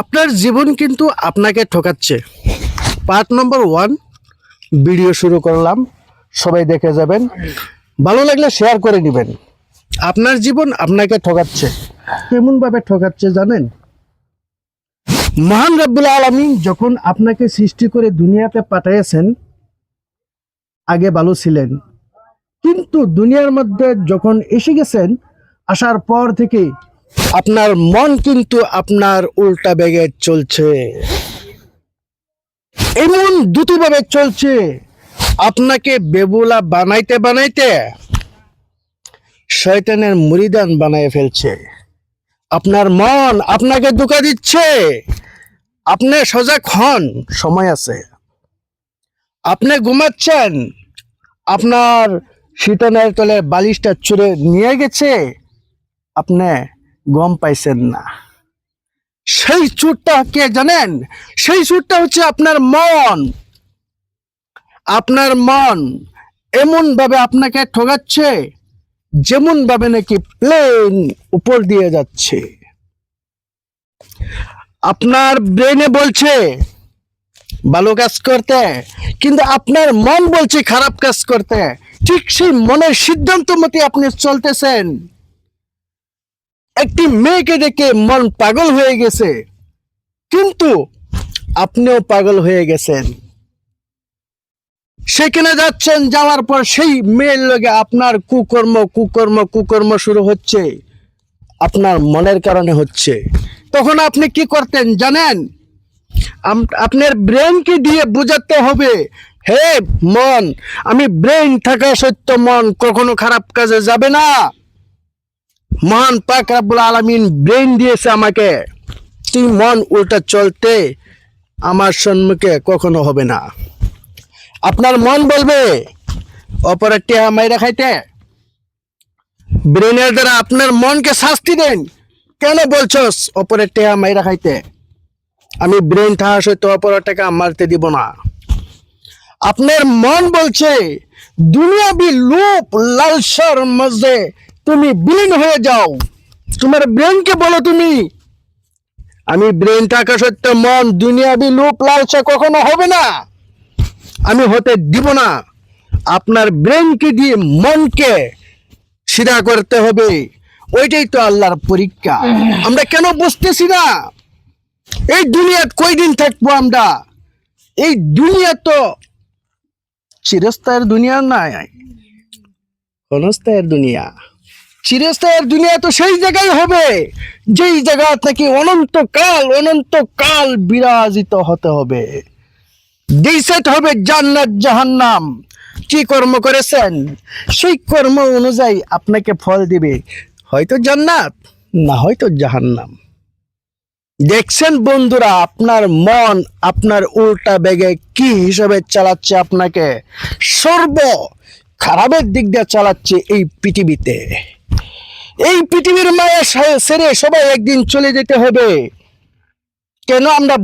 আপনার জীবন কিন্তু আপনাকে ঠকাচ্ছে। পার্ট নম্বর ওয়ান, ভিডিও শুরু করলাম। সবাই দেখে যাবেন। ভালো লাগলে শেয়ার করে নেবেন। আপনার জীবন আপনাকে ঠকাচ্ছে। কেমনভাবে ঠকাচ্ছে জানেন? মহান রব্বুল আলমিন যখন আপনাকে সৃষ্টি করে দুনিয়াতে পাঠিয়েছেন আগে ভালো ছিলেন। কিন্তু দুনিয়ার মধ্যে যখন এসে গেছেন, আসার পর থেকে আপনার মন কিন্তু আপনার উল্টা বেগে চলছে। এমন দ্রুতভাবে চলছে। আপনাকে বেবুলা বানাইতে বানাইতে শয়তানের মুরিদান বানায় ফেলছে। আপনার মন আপনাকে ধোকা দিচ্ছে। আপনি সজাগ হন, সময় আছে। আপনি ঘুমাচ্ছেন। আপনার শীতনের তলে বালিশটা চুরে নিয়ে গেছে। আপনি গম পাইছেন না। সেই চুরটা কে জানেন? সেই চুরটা হচ্ছে আপনার মন। আপনার মন এমন ভাবে আপনাকে ঠগাচ্ছে, যেমন ভাবে নাকি প্লেন উপর দিয়ে যাচ্ছে। আপনার ব্রেনে বলছে, ভালো কাজ করতে, কিন্তু আপনার মন বলছে খারাপ কাজ করতে। ঠিক সেই মনের সিদ্ধান্ত মতে আপনি চলতেছেন। একটি মেয়েকে দেখে মন পাগল হয়ে গেছে। কিন্তু আপনিও পাগল হয়ে গেছেন। সেখানে যাচ্ছেন, যাওয়ার পর সেই মেয়ের লগে আপনার কুকর্ম কুকর্ম কুকর্ম শুরু হচ্ছে। আপনার মনের কারণে হচ্ছে। তখন আপনি কি করতেন জানেন? আপনার ব্রেনকে দিয়ে বোঝাতে হবে, হে মন, আমি ব্রেন থাকা সত্য মন কখনো খারাপ কাজে যাবে না। মহান পাক রাব্বুল আলামিন ব্রেন দিয়েছে আমাকে। তুই মন উল্টা চলতে আমার সম্মুখে কখনো হবে না। আপনার মন বলবে অপরের টেহা মাইরা খাইতে। ব্রেনের দ্বারা আপনার মনকে শাস্তি দেন। কেন বলছস অপরের টেহা মাইরা খাইতে? আমি ব্রেন থাকা সত্য অপরের টাকা মারতে দিব না। আপনার মন বলছে, দুনিয়াবি লোপ লালসার মধ্যে তুমি বিলীন হয়ে যাও। তোমার ব্রেনকে বলো তুমি? আমি ব্রেন থাকা সত্য মন, দুনিয়াবি লোপ লালসা কখনো হবে না। আমি হতে দিব না। আপনার ব্রেনকে দিয়ে মনকে সিধা করতে হবে। ওইটাই তো আল্লাহর পরীক্ষা। আমরা কেন বুঝতেছি না? এই দুনিয়াত কয়দিন থাকব আমরা? এই দুনিয়া তো চিরস্থায়ের দুনিয়া নাই। ক্ষণস্থায়ের দুনিয়া। চিরস্থায়ের দুনিয়া তো সেই জায়গায় হবে, যেই জায়গা থেকে অনন্তকাল অনন্তকাল বিরাজিত হতে হবে। ডিসাইড হবে জান্নাত জাহান্নাম। কি কর্ম করেছেন? সেই কর্ম অনুযায়ী আপনাকে ফল দিবে। হয়তো জান্নাত, না হয়তো জাহান্নাম। দেখছেন বন্ধুরা, আপনার মন, আপনার উল্টা বেগে কি হিসাবে চালাচ্ছে আপনাকে? সর্ব খারাপের দিক দিয়ে চালাচ্ছে এই পৃথিবীতে। এই পৃথিবীর মায়া সেরে সবাই একদিন চলে যেতে হবে। কেন আমরা